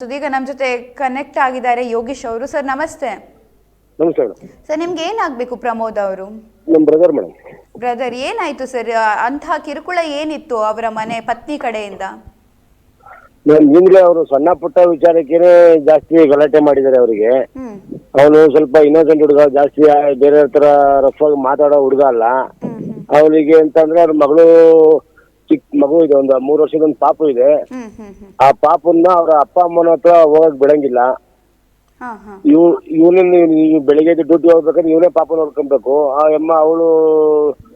ಇದೀಗ ನಮ್ಮ ಜೊತೆ ಕನೆಕ್ಟ್ ಆಗಿದ್ದಾರೆ ಯೋಗೇಶ್ ಅವರು. ಸರ್ ನಮಸ್ತೆ. ನಮಸ್ತೆ ಮೇಡಮ್. ಸರ್ ನಿಮ್ಗೆ ಏನಾಗ್ಬೇಕು ಪ್ರಮೋದ್ ಅವರು? ನಮ್ಮ ಬ್ರದರ್ ಮೇಡಮ್. ಬ್ರದರ್ ಏನಾಯ್ತು ಸರ್? ಅಂತಹ ಕಿರುಕುಳ ಏನಿತ್ತು ಅವರ ಮನೆ ಪತ್ನಿ ಕಡೆಯಿಂದ? ನಿಮ್ಗೆ ಅವರು ಸಣ್ಣ ಪುಟ್ಟ ವಿಚಾರಕ್ಕೇನೆ ಜಾಸ್ತಿ ಗಲಾಟೆ ಮಾಡಿದ್ದಾರೆ ಅವರಿಗೆ. ಹ್ಮ್. ಅವನು ಸ್ವಲ್ಪ ಇನ್ನೋಸೆಂಟ್ ಹುಡುಗ ಜಾಸ್ತಿ ಬೇರೆ ತರ ರಫ್ ಆಗಿ ಮಾತಾಡೋ ಹುಡುಗ ಅಲ್ಲ. ಹ್ಮ್ ಹ್ಮ್. ಅವನಿಗೆ ಅಂತಂದ್ರೆ ಅವ್ರ ಮಗಳು ಚಿಕ್ಕ ಮಗು ಇದೆ ಒಂದು ಮೂರು ವರ್ಷದ ಒಂದು ಪಾಪು ಇದೆ. ಹ್ಮ್ ಹ್ಮ್ ಹ್ಮ್. ಆ ಪಾಪನ್ನ ಅವ್ರ ಅಪ್ಪ ಅಮ್ಮನ ಹತ್ರ ಹೋಗಕ್ ಬಿಡಂಗಿಲ್ಲ. ಹಾ ಹಾ. ಇವ್ ಇವನನ್ನ ಬೆಳಿಗ್ಗೆ ಡ್ಯೂಟಿ ಹೋಗ್ಬೇಕಾದ್ರೆ ಇವನೇ ಪಾಪ ನೋಡ್ಕೊಬೇಕು ಆ ಅಮ್ಮ ಅವಳು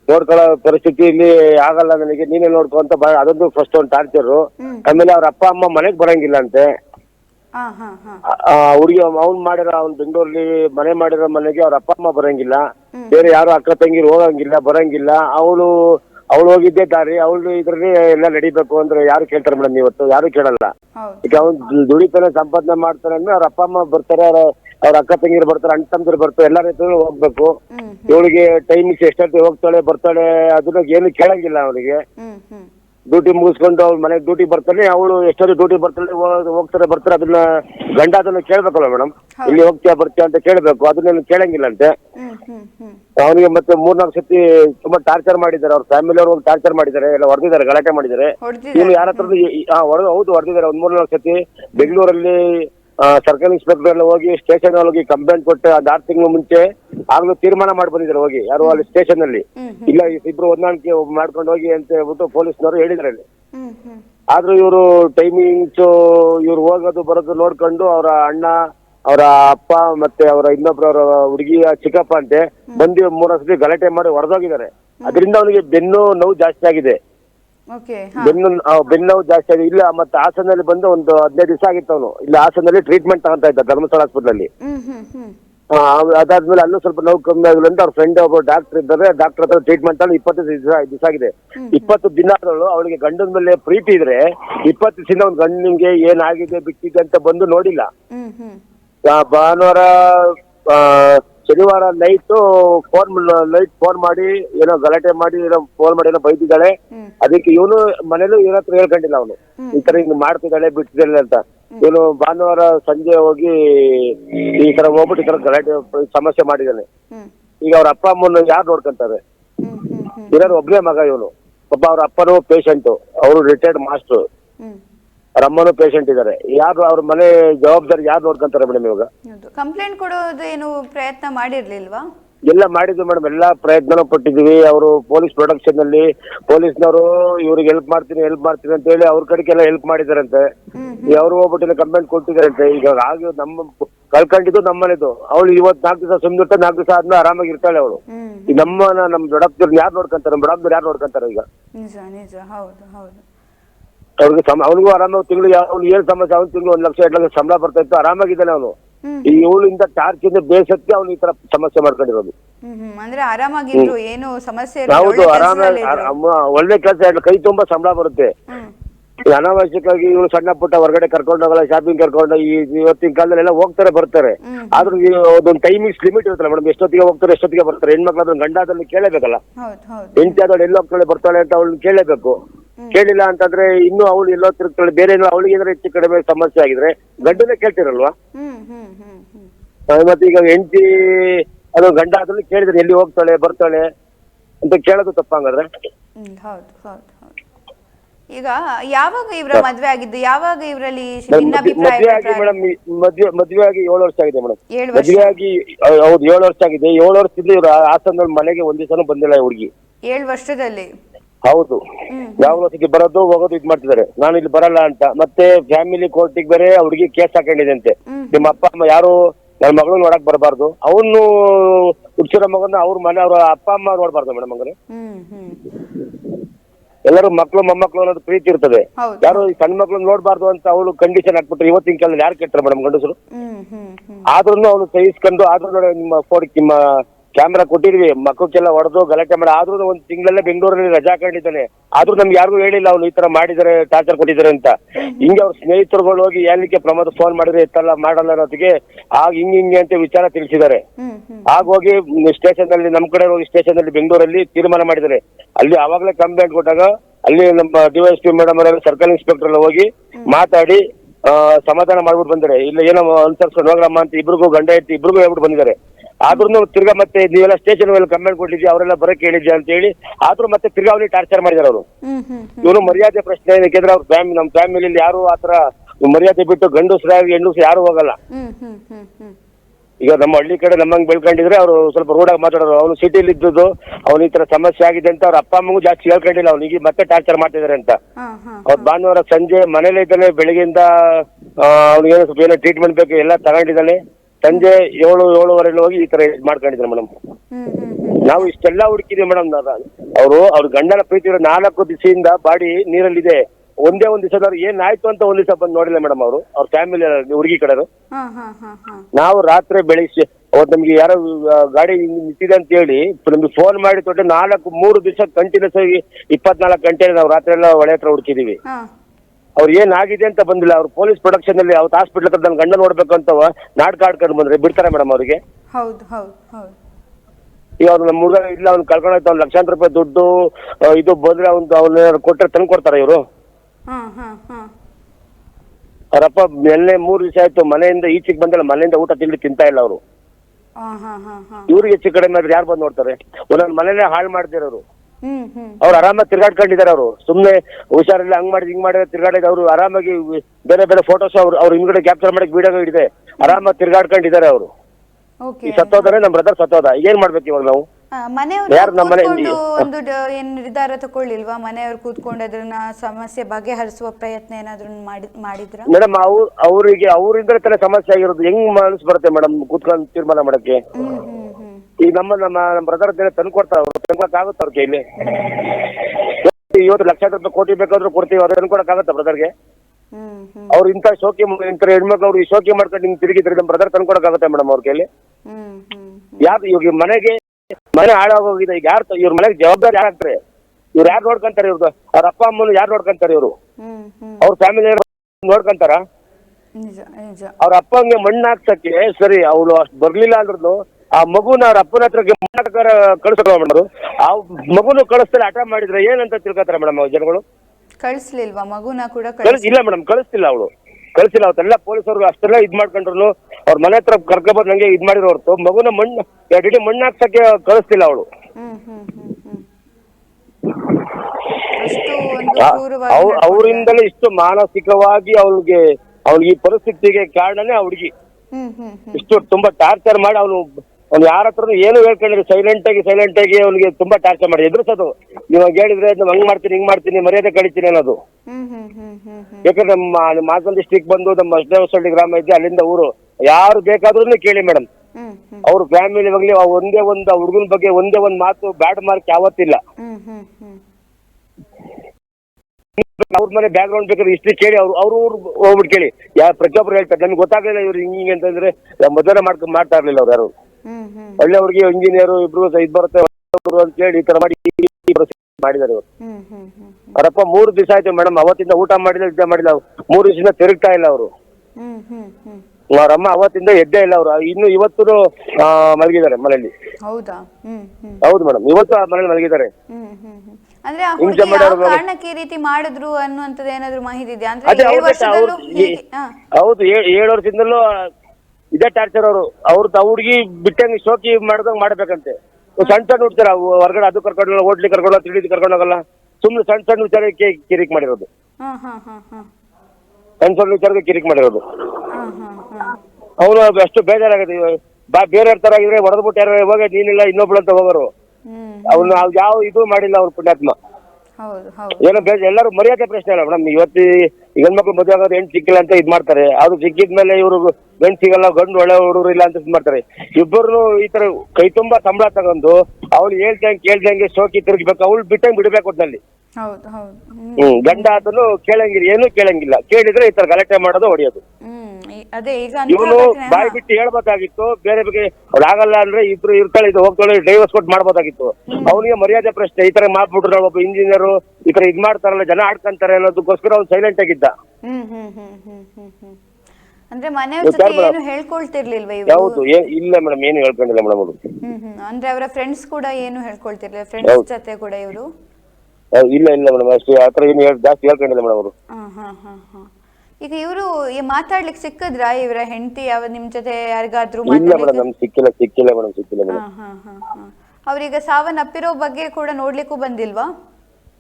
ನೋಡ್ಕೊಳ್ಳೋ ಪರಿಸ್ಥಿತಿ ಇಲ್ಲಿ ಆಗಲ್ಲ ನನಗೆ ನೀನೇ ನೋಡ್ಕೊ ಅಂತ ಬ- ಅದೊಂದು ಫಸ್ಟ್ ಒಂದು ಟಾರ್ಚರು ಹ್ಮ್. ಆಮೇಲೆ ಅವ್ರ ಅಪ್ಪ ಅಮ್ಮ ಮನೆಗ್ ಬರಂಗಿಲ್ಲ ಅಂತೆ ಹಾ ಹಾ. ಹಾ ಆ ಹುಡುಗಿ ಅವ್ನ್ ಮಾಡಿರೋ ಅವ್ನ್ ಬೆಂಗಳೂರಲ್ಲಿ ಮನೆ ಮಾಡಿರೋ ಮನೆಗೆ ಅವ್ರ ಅಪ್ಪ ಅಮ್ಮ ಬರಂಗಿಲ್ಲ. ಹ್ಮ್. ಬೇರೆ ಯಾರು ಅಕ್ಕ ತಂಗಿರು ಹೋಗಂಗಿಲ್ಲ ಬರಂಗಿಲ್ಲ. ಅವಳು ಅವಳು ಹೋಗಿದ್ದೆ ದಾರಿ ಅವಳು ಇದ್ರಲ್ಲಿ ಎಲ್ಲ ನಡಿಬೇಕು ಅಂದ್ರೆ ಯಾರು ಕೇಳ್ತಾರೆ ಮೇಡಮ್ ಇವತ್ತು? ಯಾರು ಕೇಳಲ್ಲ. ಈಗ ಅವ್ನು ದುಡಿತಾನೆ ಸಂಪಾದನೆ ಮಾಡ್ತಾನೆ ಅಂದ್ರೆ ಅವ್ರ ಅಪ್ಪ ಅಮ್ಮ ಬರ್ತಾರೆ ಅವ್ರ ಅವ್ರ ಅಕ್ಕ ತಂಗಿರು ಬರ್ತಾರೆ ಅಣ್ಣ ತಮ್ಮದಿರು ಬರ್ತಾರೆ ಎಲ್ಲರ ರೈತರು ಹೋಗ್ಬೇಕು. ಇವಳಿಗೆ ಟೈಮಿಂಗ್ಸ್ ಎಷ್ಟೊತ್ತಿಗೆ ಹೋಗ್ತಾಳೆ ಬರ್ತಾಳೆ ಅದನ್ನ ಏನು ಕೇಳಂಗಿಲ್ಲ ಅವಳಿಗೆ. ಡ್ಯೂಟಿ ಮುಗಿಸ್ಕೊಂಡು ಅವ್ಳ ಮನೆಗೆ ಡ್ಯೂಟಿ ಬರ್ತಾನೆ ಅವಳು ಎಷ್ಟೊತ್ತಿಗೆ ಡ್ಯೂಟಿ ಬರ್ತಾನೆ ಹೋ- ಹೋಗ್ತಾರೆ ಬರ್ತಾರೆ ಅದನ್ನ ಗಂಡ ಅದನ್ನ ಕೇಳ್ಬೇಕಲ್ಲ ಮೇಡಮ್ ಹೌದು. ಇಲ್ಲಿ ಹೋಗ್ತೀಯಾ ಬರ್ತೀಯಾ ಅಂತ ಕೇಳ್ಬೇಕು ಅದನ್ನ ಕೇಳಂಗಿಲ್ಲ ಅಂತೆ ಹ್ಮ್ ಹ್ಮ್ ಹ್ಮ್. ಅವನಿಗೆ ಮತ್ತೆ ಮೂರ್ನಾಲ್ಕು ಸತಿ ತುಂಬಾ ಟಾರ್ಚರ್ ಮಾಡಿದ್ದಾರೆ ಅವ್ರ ಫ್ಯಾಮಿಲಿ ಅವ್ರು ಹೋಗಿ ಟಾರ್ಚರ್ ಮಾಡಿದ್ದಾರೆ ಎಲ್ಲ ಹೊಡೆದಿದ್ದಾರೆ ಗಲಾಟೆ ಮಾಡಿದ್ದಾರೆ. ನೀವು ಯಾರ ಹತ್ರ ಹೌದು ಹೊಡೆದಿದ್ದಾರೆ ಒಂದ್ ಮೂರ್ನಾಲ್ಕು ಸತಿ ಬೆಂಗಳೂರಲ್ಲಿ ಸರ್ಕಲ್ ಇನ್ಸ್ಪೆಕ್ಟರ್ ಎಲ್ಲ ಹೋಗಿ ಸ್ಟೇಷನ್ ಹೋಗಿ ಕಂಪ್ಲೇಂಟ್ ಕೊಟ್ಟು ಅದ್ ಆರ್ ತಿಂಗಳು ಮುಂಚೆ ಆಗ್ಲೂ ತೀರ್ಮಾನ ಮಾಡಿ ಬಂದಿದ್ದಾರೆ ಹೋಗಿ. ಯಾರು ಅಲ್ಲಿ ಸ್ಟೇಷನ್ ಅಲ್ಲಿ ಇಲ್ಲ ಇಬ್ರು ಹೊಂದಾಣಿಕೆ ಮಾಡ್ಕೊಂಡು ಹೋಗಿ ಅಂತ ಹೇಳ್ಬಿಟ್ಟು ಪೊಲೀಸ್ನವರು ಹೇಳಿದ್ರೆ ಅಲ್ಲಿ. ಆದ್ರೂ ಇವರು ಟೈಮಿಂಗ್ಸ್ ಇವ್ರು ಹೋಗೋದು ಬರೋದು ನೋಡ್ಕೊಂಡು ಅವರ ಅಣ್ಣ ಅವರ ಅಪ್ಪ ಮತ್ತೆ ಅವರ ಇನ್ನೊಬ್ಬರ ಹುಡುಗಿಯ ಚಿಕ್ಕಪ್ಪ ಅಂತೆ ಬಂದು ಮೂರ ಸತಿ ಗಲಾಟೆ ಮಾಡಿ ಹೊರದೋಗಿದ್ದಾರೆ. ಅದರಿಂದ ಅವನಿಗೆ ಬೆನ್ನು ನೋವು ಜಾಸ್ತಿ ಆಗಿದೆ. ಬೆನ್ನು ಬೆನ್ನ ಬೆನ್ನು ನೋವು ಜಾಸ್ತಿ ಆಗಿದೆ ಇಲ್ಲ ಮತ್ತೆ ಹಾಸನಲ್ಲಿ ಬಂದು ಒಂದು ಹದಿನೈದು ದಿವಸ ಆಗಿತ್ತು ಅವನು. ಇಲ್ಲ ಹಾಸನಲ್ಲಿ ಟ್ರೀಟ್ಮೆಂಟ್ ತಗೊಂತ ಇದ್ದ ಧರ್ಮಸ್ಥಳ ಹಾಸ್ಪಿಟಲ್ ಅಲ್ಲಿ. ಅದಾದ್ಮೇಲೆ ಅಲ್ಲೂ ಸ್ವಲ್ಪ ನೋವು ಕಮ್ಮಿ ಆಗಿಲ್ಲ ಅಂತ ಅವ್ರ ಫ್ರೆಂಡ್ ಒಬ್ಬ ಡಾಕ್ಟರ್ ಇದ್ದಾರೆ. ಡಾಕ್ಟರ್ ಹತ್ರ ಟ್ರೀಟ್ಮೆಂಟ್ ಅಲ್ಲಿ ಇಪ್ಪತ್ತು ದಿವಸ ದಿವಸ ಆಗಿದೆ. ಇಪ್ಪತ್ತು ದಿನ ಆದಳು ಅವಳಿಗೆ ಗಂಡನ ಮೇಲೆ ಪ್ರೀತಿ ಇದ್ರೆ ಇಪ್ಪತ್ತು ದಿನ ಒಂದು ಗಂಡನಿಗೆ ಏನಾಗಿದೆ ಬಿಟ್ಟಿದೆ ಅಂತ ಬಂದು ನೋಡಿಲ್ಲ. ಭಾನುವಾರ ಆ, ಶನಿವಾರ ನೈಟ್ ಫೋನ್ ನೈಟ್ ಫೋನ್ ಮಾಡಿ ಏನೋ ಗಲಾಟೆ ಮಾಡಿ ಏನೋ ಫೋನ್ ಮಾಡಿ ಏನೋ ಬೈದಿದ್ದಾಳೆ. ಅದಕ್ಕೆ ಇವನು ಮನೇಲೂ ಹತ್ರ ಹೇಳ್ಕೊಂಡಿಲ್ಲ ಅವನು. ಈ ತರ ಹಿಂಗ್ ಮಾಡ್ತಿದ್ದಾಳೆ ಬಿಟ್ಟಿದ್ದಾಳೆ ಅಂತ. ಇವನು ಭಾನುವಾರ ಸಂಜೆ ಹೋಗಿ ಈ ತರ ಹೋಗ್ಬಿಟ್ಟು ಈ ತರ ಗಲಾಟೆ ಸಮಸ್ಯೆ ಮಾಡಿದ್ದಾನೆ. ಈಗ ಅವ್ರ ಅಪ್ಪ ಅಮ್ಮನ ಯಾರು ನೋಡ್ಕೊಂತಾರೆ? ಇರೋರು ಒಬ್ಬನೇ ಮಗ ಇವನು. ಒಬ್ಬ ಅವ್ರ ಅಪ್ಪನು ಪೇಷಂಟ್ ಅವರು ರಿಟೈರ್ಡ್ ಮಾಸ್ಟರ್ ಅಮ್ಮನೂ ಪೇಷಂಟ್ ಇದ್ದಾರೆ ಯಾರು ಅವ್ರ ಮನೆ ಜವಾಬ್ದಾರಿ ಯಾರು ನೋಡ್ಕೊಂತಾರೆ ಮೇಡಮ್ ಇವಾಗ? ಹೌದು. ಕಂಪ್ಲೇಂಟ್ ಕೊಡೋದು ಏನು ಪ್ರಯತ್ನ ಮಾಡಿರ್ಲಿಲ್ವಾ? ಎಲ್ಲ ಮಾಡಿದ್ವಿ ಮೇಡಮ್ ಎಲ್ಲಾ ಪ್ರಯತ್ನ ಪಟ್ಟಿದ್ವಿ ಅವರು ಪೊಲೀಸ್ ಪ್ರೊಡಕ್ಷನ್ ಅಲ್ಲಿ ಪೊಲೀಸ್ನವರು ಇವ್ರಿಗೆ ಹೆಲ್ಪ್ ಮಾಡ್ತೀನಿ ಹೆಲ್ಪ್ ಮಾಡ್ತೀನಿ ಅಂತ ಹೇಳಿ ಅವ್ರ ಕಡೆಗೆಲ್ಲ ಹೆಲ್ಪ್ ಮಾಡಿದಾರಂತೆ. ಅವ್ರು ಈಗ ಅವರು ಹೋಗ್ಬಿಟ್ಟು ಕಂಪ್ಲೇಂಟ್ ಕೊಟ್ಟಿದಾರಂತೆ. ಈಗ ಆಗಿ ನಮ್ಮ ಕಳ್ಕೊಂಡಿದ್ದು ನಮ್ಮನೇದು. ಅವಳು ಇವತ್ತು ನಾಲ್ಕು ದಿವಸ ಸುಮ್ಮನೆ ನಾಲ್ಕು ದಿವಸ ಆದ್ಮೇಲೆ ಆರಾಮಾಗಿ ಇರ್ತಾಳೆ ಅವಳು. ನಮ್ಮನ ನಮ್ಮ ನಮ್ಮ ದೊಡ್ಡಪ್ಪವ್ರನ್ನ ಯಾರು ನೋಡ್ಕೊಂತಾರೆ? ನಮ್ಮ ದೊಡ್ಡಪ್ಪವ್ರು ಯಾರು ನೋಡ್ಕೊಂತಾರೆ ಈಗ? ನಿಜ ನಿಜ. ಹೌದು ಹೌದು. ಅವ್ರಿಗೆ ಅವನಿಗೂ ಆರಾಮಾಗಿ ತಿಂಗಳು ಅವ್ನು ಏನ್ ಸಮಸ್ಯೆ ಅವ್ನು ತಿಂಗಳು ಒಂದ್ ಲಕ್ಷ ಎರಡು ಲಕ್ಷ ಸಂಬಳ ಬರ್ತಾ ಇತ್ತು. ಆರಾಮಾಗಿದ್ದಾನೆ ಅವನು. ಈ ಇವಳಿಂದ ಇಂದ ಬೇಸಕ್ಕೆ ಅವ್ನು ಈ ತರ ಸಮಸ್ಯೆ ಮಾಡ್ಕೊಂಡಿರೋದು. ಹ್ಮ್ ಹ್ಮ್. ಅಂದ್ರೆ ಆರಾಮಾಗಿದ್ರು ಏನು ಸಮಸ್ಯೆ ಇರ್ಲಿಲ್ಲ, ಹೌದು ಒಳ್ಳೆ ಆರಾಮ ಕೆಲ್ಸದಲ್ಲಿ ಇದ್ರು. ಒಳ್ಳೆ ಕೆಲಸ ಕೈ ತುಂಬಾ ಸಂಬಳ ಬರುತ್ತೆ. ಹ್ಮ್. ಈ ಅನಾವಶ್ಯಕವಾಗಿ ಇವಳು ಸಣ್ಣ ಪುಟ್ಟ ಹೊರಗಡೆ ಕರ್ಕೊಂಡು ಹೋಗಲ್ಲ ಶಾಪಿಂಗ್ ಕರ್ಕೊಂಡು ಈ ಇವತ್ತಿನ ಕಾಲದಲ್ಲಿ ಎಲ್ಲ ಹೋಗ್ತಾರೆ ಬರ್ತಾರೆ. ಹ್ಮ್. ಆದ್ರೂ ಈ ಒಂದೊಂದು ಟೈಮಿಂಗ್ಸ್ ಲಿಮಿಟ್ ಇರುತ್ತಲ್ಲ ಮೇಡಮ್ ಎಷ್ಟೊತ್ತಿಗೆ ಹೋಗ್ತಾರೆ ಎಷ್ಟೊತ್ತಿಗೆ ಬರ್ತಾರೆ? ಹೆಣ್ಮಕ್ಳು ಅದನ್ನ ಗಂಡ ಅದನ್ನ ಕೇಳಬೇಕಲ್ಲ? ಹೌದು ಹೌದು. ಹೆಂಡತಿ ಆದವಳು ಎಲ್ಲಿ ಹೋಗ್ತಾಳೆ ಬರ್ತಾಳೆ ಅಂತ ಅವಳನ್ನ ಕೇಳಬೇಕು. ಕೇಳಿಲ್ಲ ಅಂತಂದ್ರೆ ಇನ್ನು ಅವಳು ಎಲ್ಲೋ ತಿರುಗ್ತಾಳೆ. ಬೇರೆ ಏನೋ ಅವಳಿಗೆ ಏನಾದ್ರು ಹೆಚ್ಚು ಕಡಿಮೆ ಸಮಸ್ಯೆ ಆಗಿದ್ರೆ ಗಂಡನೇ ಕೇಳ್ತಿರಲ್ವಾ? ಮತ್ತೆ ಈಗ ಹೆಂಡತಿ ಅದು ಗಂಡ ಆದ್ರೂ ಕೇಳಿದ್ರೆ ಎಲ್ಲಿ ಹೋಗ್ತಾಳೆ ಬರ್ತಾಳೆ ಅಂತ ಕೇಳೋದು ತಪ್ಪಂಗಾದ್ರೆ? ಹೌದು ಹೌದು ಈಗ ಯಾವಾಗ ಇವರ ಮದ್ವೆ ಆಗಿದ್ದು? ಯಾವಾಗ ಇವರಲ್ಲಿ ಮದ್ವೆ ಆಗಿ ಮೇಡಮ್ ಮದ್ವೆ ಮದ್ವೆ ಆಗಿ ಏಳು ವರ್ಷ ಆಗಿದೆ ಮೇಡಮ್. ಮದ್ವೆ ಆಗಿ ಹೌದು ಏಳು ವರ್ಷ ಆಗಿದೆ. ಏಳು ವರ್ಷದಿಂದ ಇವ್ರು ಹಾಸನದಲ್ಲಿ ಮನೆಗೆ ಒಂದ್ ದಿವಸನೂ ಬಂದಿಲ್ಲ ಹುಡುಗಿ. ಏಳು ವರ್ಷದಲ್ಲಿ? ಹೌದು. ಯಾವತ್ತಿಗೆ ಯಾವ ವರ್ಷಕ್ಕೆ ಬರೋದು ಹೋಗೋದು ಇದ್ ಮಾಡ್ತಿದ್ದಾರೆ. ನಾನು ಇಲ್ಲಿ ಬರಲ್ಲ ಅಂತ. ಮತ್ತೆ ಫ್ಯಾಮಿಲಿ ಕೋರ್ಟಿಗೆ ಬೇರೆ ಅವ್ರಿಗೆ ಹುಡುಗಿ ಕೇಸ್ ಹಾಕೊಂಡಿದೆ ಅಂತೆ ನಿಮ್ಮ ಅಪ್ಪ ಅಮ್ಮ ಯಾರು ನನ್ನ ಮಗಳು ನೋಡಕ್ ಬರಬಾರ್ದು. ಅವನು ಹುಡ್ಸಿರೋ ಮಗನ ಅವ್ರ ಮನೆ ಅವ್ರ ಅಪ್ಪ ಅಮ್ಮ ನೋಡ್ಬಾರ್ದು ಮೇಡಮ್ ಹಂಗಾರೆ. ಎಲ್ಲರೂ ಮಕ್ಳು ಮೊಮ್ಮಕ್ಳು ಅನ್ನೋದು ಪ್ರೀತಿ ಇರ್ತದೆ. ಯಾರು ಈ ಸಣ್ಣ ಮಕ್ಳು ನೋಡ್ಬಾರ್ದು ಅಂತ ಅವಳು ಕಂಡೀಷನ್ ಹಾಕ್ಬಿಟ್ರೆ ಇವತ್ತಿನ ಕಾಲದಲ್ಲಿ ಯಾರು ಕೆಟ್ಟರು ಮೇಡಮ್ ಗಂಡಸರು? ಆದ್ರೂ ಅವನು ಸಹಿಸ್ಕೊಂಡು ಆದ್ರೂ ನಿಮ್ಮ ಫೋಟೋ ನಿಮ್ಮ ಕ್ಯಾಮ್ರಾ ಕೊಟ್ಟಿದ್ವಿ ಮಕ್ಕಳಕ್ಕೆಲ್ಲ ಹೊಡೆದು ಗಲಾಟೆ ಮಾಡಿ. ಆದ್ರೂ ಒಂದ್ ತಿಂಗಳಲ್ಲೇ ಬೆಂಗಳೂರಲ್ಲಿ ರಜಾ ಕಂಡಿದ್ದಾನೆ ಆದ್ರೂ ನಮ್ಗೆ ಯಾರಿಗೂ ಹೇಳಿಲ್ಲ ಅವ್ನು ಈ ತರ ಮಾಡಿದರೆ ಟಾರ್ಚರ್ ಕೊಟ್ಟಿದ್ದಾರೆ ಅಂತ. ಹಿಂಗೆ ಅವ್ರ ಸ್ನೇಹಿತರುಗಳು ಹೋಗಿ ಏನಕ್ಕೆ ಪ್ರಮೋದ್ ಫೋನ್ ಮಾಡಿದ್ರೆ ಎತ್ತಲ್ಲ ಮಾಡಲ್ಲ ಅನ್ನೋದಕ್ಕೆ ಆಗ ಹಿಂಗ ಹಿಂಗೆ ಅಂತ ವಿಚಾರ ತಿಳಿಸಿದ್ದಾರೆ. ಆಗ ಹೋಗಿ ಸ್ಟೇಷನ್ ಅಲ್ಲಿ ನಮ್ ಕಡೆ ಹೋಗಿ ಸ್ಟೇಷನ್ ಅಲ್ಲಿ ಬೆಂಗಳೂರಲ್ಲಿ ತೀರ್ಮಾನ ಮಾಡಿದ್ದಾರೆ. ಅಲ್ಲಿ ಅವಾಗಲೇ ಕಂಪ್ಲೇಂಟ್ ಕೊಟ್ಟಾಗ ಅಲ್ಲಿ ನಮ್ಮ ಡಿವೈಎಸ್ ಪಿ ಮೇಡಮ್ ಅವರೆಲ್ಲ ಸರ್ಕಲ್ ಇನ್ಸ್ಪೆಕ್ಟರ್ ಎಲ್ಲ ಹೋಗಿ ಮಾತಾಡಿ ಸಮಾಧಾನ ಮಾಡ್ಬಿಟ್ಟು ಬಂದಿದ್ದಾರೆ. ಇಲ್ಲ ಏನೋ ಅನುಸರಿಸ್ಕೊಂಡು ಹೋಗ್ರಮ್ಮ ಅಂತ ಇಬ್ರಿಗೂ ಗಂಡ ಇಟ್ಟು ಇಬ್ರಿಗೂ ಹೇಳ್ಬಿಟ್ಟು ಬಂದಿದ್ದಾರೆ. ಆದ್ರೂ ತಿರ್ಗಾ ಮತ್ತೆ ನೀವೆಲ್ಲ ಸ್ಟೇಷನ್ ಮೇಲೆ ಕಂಪ್ಲೇಂಟ್ ಕೊಟ್ಟಿದ್ವಿ ಅವರೆಲ್ಲ ಬರಕ್ಕೆ ಹೇಳಿದ್ವಿ ಅಂತ ಹೇಳಿ ಆದ್ರೂ ಮತ್ತೆ ತಿರ್ಗಾ ಅವ್ರಿಗೆ ಟಾರ್ಚರ್ ಮಾಡಿದಾರೆ ಅವರು. ಇವನು ಮರ್ಯಾದೆ ಪ್ರಶ್ನೆ ಯಾಕೆಂದ್ರೆ ಅವ್ರ ಫ್ಯಾಮಿಲಿ ನಮ್ಮ ಫ್ಯಾಮಿಲಿಯಲ್ಲಿ ಯಾರು ಆತರ ಮರ್ಯಾದೆ ಬಿಟ್ಟು ಗಂಡಸರಾಗಿ ಹೆಣ್ಣುಸ್ ಯಾರು ಹೋಗಲ್ಲ. ಈಗ ನಮ್ಮ ಹಳ್ಳಿ ಕಡೆ ನಮ್ಮಂಗ್ ಬೆಳ್ಕೊಂಡಿದ್ರೆ ಅವರು ಸ್ವಲ್ಪ ರೂಢಾಗಿ ಮಾತಾಡೋರು. ಅವನು ಸಿಟಿಲಿ ಇದ್ದದ್ದು ಅವ್ನ ಈ ತರ ಸಮಸ್ಯೆ ಆಗಿದೆ ಅಂತ ಅವ್ರ ಅಪ್ಪ ಅಮ್ಮಗೂ ಜಾಸ್ತಿ ಹೇಳ್ಕೊಂಡಿಲ್ಲ ಅವ್ನಿಗೆ ಮತ್ತೆ ಟಾರ್ಚರ್ ಮಾಡ್ತಿದ್ದಾರೆ ಅಂತ. ಅವ್ರ ಭಾನುವಾರ ಸಂಜೆ ಮನೇಲಿ ಇದ್ದಾನೆ ಬೆಳಿಗ್ಗೆಯಿಂದ ಅವ್ನಿಗೆ ಸ್ವಲ್ಪ ಏನೋ ಟ್ರೀಟ್ಮೆಂಟ್ ಬೇಕು ಎಲ್ಲ ತಗೊಂಡಿದ್ದಾನೆ. ಸಂಜೆ ಏಳು ಏಳುವರೆ ಹೋಗಿ ಈ ತರ ಮಾಡ್ಕೊಂಡಿದ್ರು ಮೇಡಮ್. ನಾವು ಇಷ್ಟೆಲ್ಲ ಹುಡುಕಿದ್ವಿ ಮೇಡಮ್ ಅವರು ಅವ್ರ ಗಂಡನ ಪ್ರೀತಿ ಇರೋ ನಾಲ್ಕು ದಿವಸದಿಂದ ಬಾಡಿ ನೀರಲ್ಲಿದೆ. ಒಂದೇ ಒಂದ್ ಏನ್ ಆಯ್ತು ಅಂತ ಒಂದ್ ದಿವಸ ಬಂದು ನೋಡಿಲ್ಲ ಮೇಡಮ್ ಅವರು. ಅವ್ರ ಫ್ಯಾಮಿಲಿ ಹುಡುಗಿ ಕಡೆರು ನಾವು ರಾತ್ರಿ ಬೆಳಿಸಿ ಅವತ್ತು ನಮ್ಗೆ ಯಾರೋ ಗಾಡಿ ನಿಂತಿದೆ ಅಂತ ಹೇಳಿ ನಮ್ಗೆ ಫೋನ್ ಮಾಡಿ ತೊಟ್ಟು ನಾಲ್ಕು ಮೂರು ದಿವಸ ಕಂಟಿನ್ಯೂಸ್ ಆಗಿ ಇಪ್ಪತ್ನಾಲ್ಕು ಗಂಟೆ ನಾವು ರಾತ್ರಿ ಎಲ್ಲ ಒಳ್ಳೆ ಹತ್ರ ಹುಡುಕಿದೀವಿ ಅವ್ರು ಏನಾಗಿದೆ ಅಂತ ಬಂದಿಲ್ಲ. ಅವ್ರು ಪೊಲೀಸ್ ಪ್ರೊಡಕ್ಷನ್ ಅಲ್ಲಿ ಅವತ್ತು ಹಾಸ್ಪಿಟಲ್ ಹತ್ರ ನನ್ನ ಗಂಡ ನೋಡ್ಬೇಕು ಅಂತ ನಾಡ್ಕಾಡ್ಕೊಂಡು ಬಂದ್ರೆ ಬಿಡ್ತಾರೆ ಮೇಡಮ್ ಅವರಿಗೆ. ಹೌದು ಹೌದು ಹೌದು. ಈಗ ಅವ್ರು ನಮ್ಮ ಹುಡುಗ ಇಲ್ಲ ಅವ್ನು ಕಳ್ಕೊಂಡು ಹೋಯ್ತು ಅವ್ನು ಲಕ್ಷಾಂತರ ರೂಪಾಯಿ ದುಡ್ಡು ಆ, ಇದು ಬಂದ್ರೆ ಅವ್ನ್ ಅವ್ನ ಕೊಟ್ರೆ ತಂದು ಕೊಡ್ತಾರೆ ಇವರು. ಹಾ ಹಾ ಹಾ. ಅವರಪ್ಪ ನೆನ್ನೆ ಮೂರು ದಿವಸ ಆಯ್ತು ಮನೆಯಿಂದ ಈಚೆಗೆ ಬಂದಿಲ್ಲ ಮನೆಯಿಂದ ಊಟ ತಿಂಡಿ ತಿಂತಾ ಇಲ್ಲ ಅವರು. ಹಾ ಹಾ ಹಾ ಹಾ. ಇವ್ರಿಗೆ ಹೆಚ್ಚು ಕಡಿಮೆ ಆದ್ರೆ ಯಾರು ಬಂದು ನೋಡ್ತಾರೆ? ಒಂದೊಂದು ಮನೇಲೆ ಹಾಳು ಹ್ಮ್ ಅವ್ರು ಆರಾಮಾಗಿ ತಿರ್ಗಾಡ್ಕೊಂಡಿದ್ದಾರೆ ಅವರು. ಸುಮ್ನೆ ಹುಷಾರಿಲ್ಲ ಹಂಗ್ ಮಾಡಿದ್ ಹಿಂಗ್ ಮಾಡಿದ್ರೆ ತಿರ್ಗಾಡಿದ ಅವರು ಆರಾಮಾಗಿ ಬೇರೆ ಬೇರೆ ಫೋಟೋಸ್ ಅವ್ರು ಅವ್ರ ಹಿಂದ್ಗಡೆ ಕ್ಯಾಪ್ಚರ್ ಮಾಡಕ್ ವಿಡಿಯೋ ಹಿಡಿದೆ ಆರಾಮಾಗಿ ತಿರ್ಗಾಡ್ಕೊಂಡಿದ್ದಾರೆ ಅವರು. ಈ ಸತ್ತೋದ್ರೆ ನಮ್ಮ ಬ್ರದರ್ ಸತ್ತೋದ. ಏನ್ ಮಾಡ್ಬೇಕು ಇವಾಗ ನಾವು? ಮನೆಯವರು ಯಾರು ಕೂತ್ಕೊಂಡು ಒಂದು ಏನ್ ನಿರ್ಧಾರ ತಗೊಳ್ಳಿಲ್ವಾ? ಮನೆಯವ್ರು ಕೂತ್ಕೊಂಡು ಅದನ್ನ ಸಮಸ್ಯೆ ಬಗೆಹರಿಸುವ ಪ್ರಯತ್ನ ಏನಾದ್ರು ಮಾಡಿ ಮಾಡಿದ್ರ? ಮೇಡಮ್ ಅವ್ರಿಗೆ ಅವರಿಗೆ ಅವರಿಂದ ತಾನೇ ಸಮಸ್ಯೆ ಆಗಿರೋದು. ಹೆಂಗ್ ಮನಸ್ಸು ಬರುತ್ತೆ ಮೇಡಮ್ ಕೂತ್ಕೊಂಡು ತೀರ್ಮಾನ ಮಾಡಕ್ಕೆ? ಈಗ ನಮ್ಮ ನಮ್ಮ ನಮ್ಮ ಬ್ರದರ್ ತಂದು ಕೊಡ್ತಾರೆ ಅವ್ರು ತಂದ್ಕೊಳಕ್ ಆಗುತ್ತೆ ಅವ್ರ ಕೈಲಿ ಇವತ್ತು ಲಕ್ಷ ರೂಪಾಯಿ ಕೋಟಿ ಬೇಕಾದ್ರು ಕೊಡ್ತೀವಿ ಅದ್ರ ತಂದ್ಕೊಳಕ್ ಆಗುತ್ತೆ ಬ್ರದರ್ಗೆ ಅವ್ರು ಇಂಥ ಶೋಕಿ ಇಂಥ ಹೆಣ್ಮಕ್ಳು ಅವ್ರು ಶೋಕಿ ಮಾಡ್ಕೊಂಡು ಹಿಂಗ್ ತಿರುಗಿದ್ರೆ ನಮ್ಮ ಬ್ರದರ್ ತಂದ್ಕೊಡಕ್ ಆಗುತ್ತೆ ಮೇಡಮ್ ಅವ್ರ ಕೈಲಿ ಯಾರು ಇವಾಗ ಮನೆಗೆ ಮನೆ ಹಾಳಾಗೋಗಿದೆ. ಈಗ ಯಾರು ಇವ್ರ ಮನೆಗೆ ಜವಾಬ್ದಾರಿ ಯಾರಾಗ್ತಾರೆ? ಇವ್ರು ಯಾರು ನೋಡ್ಕೊಂತಾರೆ ಇವ್ರದ್ದು ಅವ್ರ ಅಪ್ಪ ಅಮ್ಮನ ಯಾರು ನೋಡ್ಕೊಂತಾರೆ ಇವರು? ಅವ್ರ ಫ್ಯಾಮಿಲಿ ನೋಡ್ಕೊಂತಾರ? ಅವ್ರ ಅಪ್ಪ ಅವ್ರ ಅಪ್ಪಂಗೆ ಮಣ್ಣು ಹಾಕ್ಸಕ್ಕೆ ಸರಿ ಅವಳು ಅಷ್ಟು ಬರ್ಲಿಲ್ಲ ಅಂದ್ರದ್ದು ಆ ಮಗುನ ಅವ್ರ ಅಪ್ಪನ ಹತ್ರ ಮಣ್ಣಾಕರ ಕಳ್ಸೋ ಮೇಡಮ್ ಆ ಮಗುನು ಕಳಿಸ್ತಾರೆ ಹಠ ಮಾಡಿದ್ರೆ ಏನಂತ ತಿಳ್ಕೊತಾರೆ ಮೇಡಮ್ ಜನಗಳು? ಕಳಿಸ್ಲಿಲ್ವಾ? ಮಗುನ ಕೂಡ ಇಲ್ಲ ಮೇಡಮ್ ಕಳಿಸ್ತಿಲ್ಲ ಅವಳು. ಕಳಿಸಿಲ್ಲ. ಅವತ್ತೆಲ್ಲ ಪೊಲೀಸರು ಅಷ್ಟೆಲ್ಲ ಇದ್ ಮಾಡ್ಕೊಂಡ್ರು. ಅವ್ರ ಮನೆ ಹತ್ರ ಕರ್ಕೊಬಂದು ನಂಗೆ ಇದ್ ಮಾಡಿರೋ ಹೊರತು. ಮಗುನ ಮಣ್ಣು ಎರಡು ಇಡೀ ಮಣ್ಣು ಹಾಕ್ಸಕ್ಕೆ ಕಳಿಸ್ತಿಲ್ಲ ಅವಳು. ಹ್ಮ್ ಹ್ಮ್ ಹ್ಮ್ ಹ್ಮ್. ಅಷ್ಟು ಒಂದು ಕ್ರೂರವಾಗಿ ಅವರಿಂದಲೇ ಇಷ್ಟು ಮಾನಸಿಕವಾಗಿ ಅವ್ಳಿಗೆ ಅವ್ಳಿಗೆ ಈ ಪರಿಸ್ಥಿತಿಗೆ ಕಾರಣನೇ ಆ ಹುಡುಗಿ. ಹ್ಮ್ ಹ್ಮ್ ಹ್ಮ್. ಇಷ್ಟು ತುಂಬಾ ಟಾರ್ಚರ್ ಮಾಡಿ ಅವನು ಅವ್ನು ಯಾರ ಹತ್ರನು ಏನು ಹೇಳ್ಕೊಂಡಿಲ್ಲ. ಸೈಲೆಂಟ್ ಆಗಿ ಸೈಲೆಂಟ್ ಆಗಿ ಅವ್ನಿಗೆ ತುಂಬಾ ಟಾರ್ಚರ್ ಮಾಡಿ ಎದುರಿಸೋದು. ಇವಾಗ ಹೇಳಿದ್ರೆ ನಾವ್ ಹಂಗ್ ಮಾಡ್ತೀನಿ ಹಿಂಗ್ ಮಾಡ್ತೀನಿ ಮರ್ಯಾದೆ ಕಳಿತೀನಿ ಅನ್ನೋದು. ಹ್ಮ್ ಹ್ಮ್ ಹ್ಮ್ ಹ್ಮ್ ಹ್ಮ್. ಯಾಕಂದ್ರೆ ನಮ್ಮ ನಮ್ಮ ಮಾಸಲ್ ಡಿಸ್ಟಿಕ್ ಬಂದು ನಮ್ಮ ಅಷ್ಟೇವಸಳ್ಳಿ ಗ್ರಾಮ ಇದೆ ಅಲ್ಲಿಂದ ಊರು. ಯಾರು ಬೇಕಾದ್ರೂ ಕೇಳಿ ಮೇಡಮ್ ಹ್ಮ್ ಹ್ಮ್. ಅವ್ರ ಫ್ಯಾಮಿಲಿ ಬಗ್ಗೆ ಒಂದೇ ಒಂದು ಹುಡುಗನ ಬಗ್ಗೆ ಒಂದೇ ಒಂದ್ ಮಾತು ಬ್ಯಾಡ್ ಮಾರ್ಕ್ ಯಾವತ್ತಿಲ್ಲ. ಹ್ಮ್ ಹ್ಮ್ ಹ್ಮ್. ಅವ್ರ ಮನೆ ಬ್ಯಾಕ್ ಗ್ರೌಂಡ್ ಬೇಕಾದ್ರೆ ಇಷ್ಟು ಕೇಳಿ ಅವ್ರು ಅವ್ರ ಊರು ಹೋಗ್ಬಿಟ್ಟು ಕೇಳಿ. ಯಾರು ಪ್ರತಿಯೊಬ್ರು ಹೇಳ್ತಾರೆ. ನಮ್ಗೆ ಗೊತ್ತಾಗಲಿಲ್ಲ ಇವ್ರು ಹಿಂಗ್ ಹಿಂಗೆ ಅಂತಂದ್ರೆ ಮದುವೆ ಮಾಡ್ಕೊಂಡು ಮಾಡ್ತಾ ಇರ್ಲಿಲ್ಲ ಅವ್ರು ಯಾರು. ಒಳ್ಳೆ ಹುಡುಗಿ ಇಂಜಿನಿಯರ್ ಇಬ್ರು ಸಹ ಇದ್ ಬರುತ್ತೆ ಅಂತ ಹೇಳಿ ಈ ತರ ಮಾಡಿ ಮಾಡಿದಾರೆ ಇವರು. ಅವರಪ್ಪ ಮೂರು ದಿವಸ ಆಯ್ತು ಮೇಡಮ್ ಅವತ್ತಿಂದ ಊಟ ಮಾಡಿಲ್ಲ ಇದ್ದ ಮಾಡಿಲ್ಲ ಮೂರು ದಿವಸದಿಂದ ತಿರುಗ್ತಾ ಇಲ್ಲ ಅವರು. ಅವರಮ್ಮ ಅವತ್ತಿಂದ ಎದ್ದೇ ಇಲ್ಲ ಅವರು. ಇನ್ನು ಇವತ್ತು ಮಲಗಿದ್ದಾರೆ ಮನೆಯಲ್ಲಿ. ಹೌದಾ? ಹೌದು ಮೇಡಮ್ ಇವತ್ತು ಆ ಮನೇಲಿ ಮಲಗಿದ್ದಾರೆ. ಅಂದ್ರೆ. ಕಾರಣಕ್ಕೆ ಈ ರೀತಿ ಮಾಡಿದ್ರು ಅನ್ನುವಂಥದ್ದು ಏನಾದ್ರು ಮಾಹಿತಿ ಇದೆಯಾ? ಅಂದ್ರೆ ಹೌದು ಏಳು ವರ್ಷದಿಂದಲೂ ಇದೇ ಟಾರ್ಚರ್ ಅವರು. ಅವ್ರ ಹುಡುಗಿ ಬಿಟ್ಟಂಗೆ ಶೋಕಿ ಮಾಡ್ದಂಗ್ ಮಾಡ್ಬೇಕಂತೆ. ಸಣ್ಣ ಸಣ್ಣ ಹುಡ್ತಾರ? ಹೊರಗಡೆ ಅದು ಕರ್ಕೊಂಡು ಹೋಟ್ಲಿ ಕರ್ಕೊಂಡು ತಿಳಿದು ಕರ್ಕೊಂಡು ಹೋಗಲ್ಲ. ಸುಮ್ಮನೆ ಸಣ್ಣ ಸಣ್ಣ ವಿಚಾರಕ್ಕೆ ಕಿರಿಕ್ ಮಾಡಿರೋದು. ಸಣ್ಣ ಸಣ್ಣ ವಿಚಾರಕ್ಕೆ ಕಿರಿಕ್ ಮಾಡಿರೋದು. ಅವನು ಅಷ್ಟು ಬೇಜಾರಾಗುತ್ತೆ. ಬಾ ಬೇರೆ ತರ ಆಗಿದ್ರೆ ಹೊಡೆದ್ಬಿಟ್ಟು ಯಾರು ಹೋಗ ನೀನಿಲ್ಲ ಇನ್ನೊಬ್ಳು ಅಂತ ಹೋಗೋರು ಅವ್ನು ಯಾವ ಇದು ಮಾಡಿಲ್ಲ ಅವ್ರ ಪುಣ್ಯಾತ್ಮ. ಹೌದು ಹೌದು. ಏನೋ ಬೇಜ ಎಲ್ಲರೂ ಮರ್ಯಾದೆ ಪ್ರಶ್ನೆ ಅಲ್ಲ ಮೇಡಮ್ ಇವತ್ತು ಹೆಣ್ಮಕ್ಳು ಮದುವೆ ಆಗೋದು ಹೆಣ್ ಸಿಕ್ಕಿಲ್ಲ ಅಂತ ಇದ್ ಮಾಡ್ತಾರೆ. ಅದು ಸಿಕ್ಕಿದ್ಮೇಲೆ ಇವರು ಗಂಡು ಸಿಗಲ್ಲ ಗಂಡು ಒಳ್ಳೆ ಹುಡುಗರು ಇಲ್ಲ ಅಂತ ಇದ್ ಮಾಡ್ತಾರೆ. ಇಬ್ಬರು ಈ ತರ ಕೈ ತುಂಬಾ ಸಂಬಳ ತಗೊಂಡು ಅವ್ಳು ಹೇಳ್ದಂಗೆ ಕೇಳ್ದಂಗೆ ಶೋಕಿ ತಿರುಗ್ಬೇಕು ಅವ್ಳು ಬಿಟ್ಟಂಗ್ ಬಿಡ್ಬೇಕು ಒಟ್ನಲ್ಲಿ. ಹೌದು ಹೌದು. ಹ್ಮ್. ಗಂಡ ಅದನ್ನು ಕೇಳಂಗಿಲ್ಲ ಏನು ಕೇಳಂಗಿಲ್ಲ. ಕೇಳಿದ್ರೆ ಈ ತರ ಗಲಾಟೆ ಮಾಡೋದು ಹೊಡಿಯೋದು. ಅದೇ ಈಗ ಇವನು ಬಾಯಿ ಬಿಟ್ಟು ಹೇಳ್ಬೇಕಾಗಿತ್ತು ಬೇರೆ ಬಗ್ಗೆ ಆಗಲ್ಲ ಅಂದ್ರೆ ಇಬ್ರು ಇರ್ತಾಳೆ ಇದು ಹೋಗ್ತಾಳೆ ಡೈವರ್ಸ್ ಕೊಟ್ಟು ಮಾಡ್ಬೋದಾಗಿತ್ತು. ಅವನಿಗೆ ಮರ್ಯಾದೆ ಪ್ರಶ್ನೆ ಈ ತರ ಮಾಡ್ಬಿಟ್ರು ಒಬ್ಬ ಇಂಜಿನಿಯರ್ ಈ ತರ ಇದ್ ಮಾಡ್ತಾರಲ್ಲ ಜನ ಆಡ್ಕೊಂತಾರೆ ಅನ್ನೋದಕ್ಕೋಸ್ಕರ ಅವ್ನು ಸೈಲೆಂಟ್ ಆಗಿದ್ದ. ಅಂದ್ರೆ ಮನೆಯವ್ರ ಜೊತೆ ಏನು ಹೇಳ್ಕೊಳ್ತಿರ್ಲಿಲ್ವಾ ಇವರು? ಯಾವುದು ಇಲ್ಲ ಮೇಡಮ್ ಏನು ಹೇಳ್ಕೊಂಡಿಲ್ಲ ಮೇಡಮ್ ಅವರು. ಅಂದ್ರೆ ಅವರ ಫ್ರೆಂಡ್ಸ್ ಕೂಡ ಏನು ಹೇಳ್ಕೊಳ್ತಿರ್ಲಿಲ್ಲ? ಫ್ರೆಂಡ್ಸ್ ಜೊತೆ ಕೂಡ ಇವರು? ಇಲ್ಲ ಇಲ್ಲ ಮೇಡಮ್ ಅಷ್ಟು ಆ ಥರ ಏನು ಜಾಸ್ತಿ ಹೇಳ್ಕೊಂಡಿಲ್ಲ ಮೇಡಮ್ ಅವರು. ಹಾ ಹಾ ಹಾ ಹಾ. ಈಗ ಇವರು ಮಾತಾಡ್ಲಿಕ್ಕೆ ಸಿಕ್ಕಿದ್ರಾ? ಇವರ ಹೆಂಡತಿ ಯಾವ ನಿಮ್ ಜೊತೆ ಯಾರಿಗಾದ್ರೂ ಇಲ್ಲ ಮೇಡಮ್ ನಮ್ಗೆ ಸಿಕ್ಕಿಲ್ಲ ಸಿಕ್ಕಿಲ್ಲ ಮೇಡಮ್ ಸಿಕ್ಕಿಲ್ಲ ಮೇಡಮ್ ಅವ್ರೀಗ ಸಾವನ್ನಪ್ಪಿರೋ ಬಗ್ಗೆ ಕೂಡ ನೋಡ್ಲಿಕ್ಕೂ ಬಂದಿಲ್ವಾ?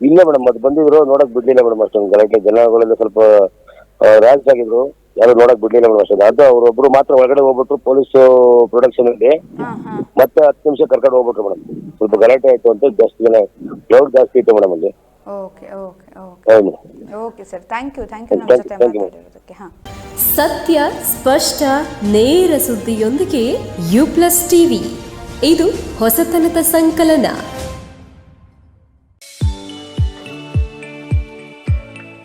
ಇಲ್ಲ ಮೇಡಮ್ ಅದು ಬಂದಿದ್ರು ನೋಡಕ್ ಬಿಡ್ಲಿಲ್ಲ ಮೇಡಮ್ ಅಷ್ಟೊಂದು ಗಲಾಟೆ ಜನಗಳೆಲ್ಲ ಸ್ವಲ್ಪ ರ್ಯಾಶ್ ಆಗಿದ್ರು. ಯಾರು ನೋಡಕ್ ಬಿಡ್ಲಿಲ್ಲ ಮೇಡಮ್ ಅಷ್ಟೊಂದು ಅದು ಅವ್ರೊಬ್ರು ಮಾತ್ರ ಒಳಗಡೆ ಹೋಗ್ಬಿಟ್ರು ಪೊಲೀಸ್ ಪ್ರೊಡಕ್ಷನ್ ಅಲ್ಲಿ. ಮತ್ತೆ ಹತ್ತು ನಿಮಿಷ ಕರ್ಕೊಂಡು ಹೋಗ್ಬಿಟ್ರು ಮೇಡಮ್ ಸ್ವಲ್ಪ ಗಲಾಟೆ ಆಯ್ತು ಅಂತ ಜಾಸ್ತಿ ಜನ ಜಾಸ್ತಿ ಇತ್ತು ಮೇಡಮ್ ಅಲ್ಲಿ. Okay okay okay okay sir thank you thank you ನಮ್ಮ ಜೊತೆ. ಮಾತಾಡಿರೋದಕ್ಕೆ ಹಾಂ. ಸತ್ಯ ಸ್ಪಷ್ಟ ನೇರ ಸುದ್ದಿಯೊಂದಿಗೆ ಯು ಪ್ಲಸ್ ಟಿವಿ ಇದು ಹೊಸತನದ ಸಂಕಲನ.